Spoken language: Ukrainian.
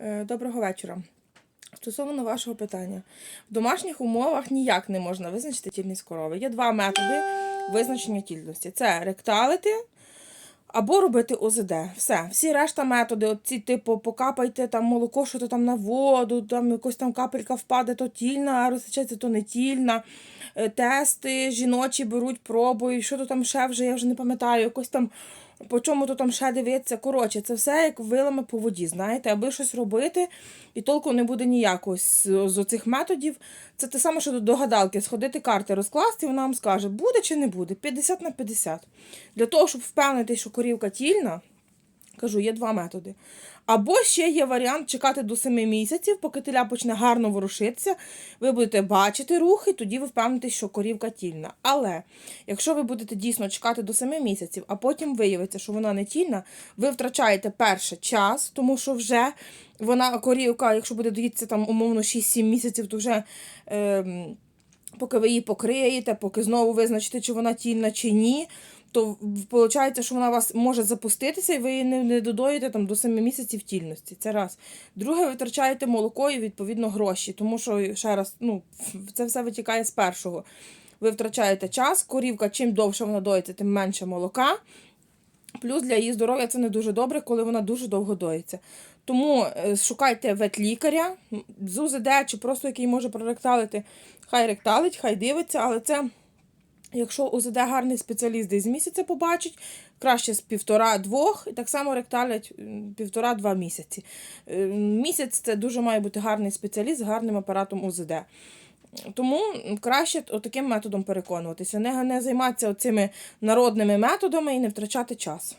Е, Доброго вечора. Стосовно вашого питання, в домашніх умовах ніяк не можна визначити тільність корови. Є два методи визначення тільності: це ректалити або робити ОЗД. Все, всі решта методи, от ці, типу, покапайте там молоко, що то там на воду, там якось там капелька впаде, то тільна, а розсечеться, то не тільна. Е, Тести жіночі беруть, пробують, що то там ще вже, я вже не пам'ятаю, якось там. По чому то там ще дивитися. Коротше, це все як вилами по воді, знаєте, аби щось робити, і толку не буде ніякого з оцих методів. Це те саме, що до гадалки сходити карти розкласти, і вона вам скаже, буде чи не буде, 50 на 50. Для того, щоб впевнитися, що корівка тільна, кажу, є два методи. Або ще є варіант чекати до 7 місяців, поки теля почне гарно ворушитися, ви будете бачити рухи, тоді ви впевнитесь, що корівка тільна. Але якщо ви будете дійсно чекати до 7 місяців, а потім виявиться, що вона не тільна, ви втрачаєте перше час, тому що вже вона корівка, якщо буде доїтися там умовно 6-7 місяців, то вже. Ем, Поки ви її покриєте, поки знову визначите, чи вона тільна, чи ні, то виходить, що вона у вас може запуститися, і ви її не, не додоїте там, до 7 місяців тільності. Це раз. Друге, ви втрачаєте молоко і відповідно гроші, тому що ще раз, ну, це все витікає з першого. Ви втрачаєте час, корівка, чим довше вона доїться, тим менше молока. Плюс для її здоров'я це не дуже добре, коли вона дуже довго доїться. Тому е, шукайте ветлікаря з УЗД чи просто який може проректалити. Хай ректалить, хай дивиться, але це, якщо УЗД гарний спеціаліст десь місяця побачить, краще з півтора-двох, і так само ректалять півтора-два місяці. Е, Місяць це дуже має бути гарний спеціаліст з гарним апаратом УЗД. Тому краще таким методом переконуватися, не, не займатися цими народними методами і не втрачати час.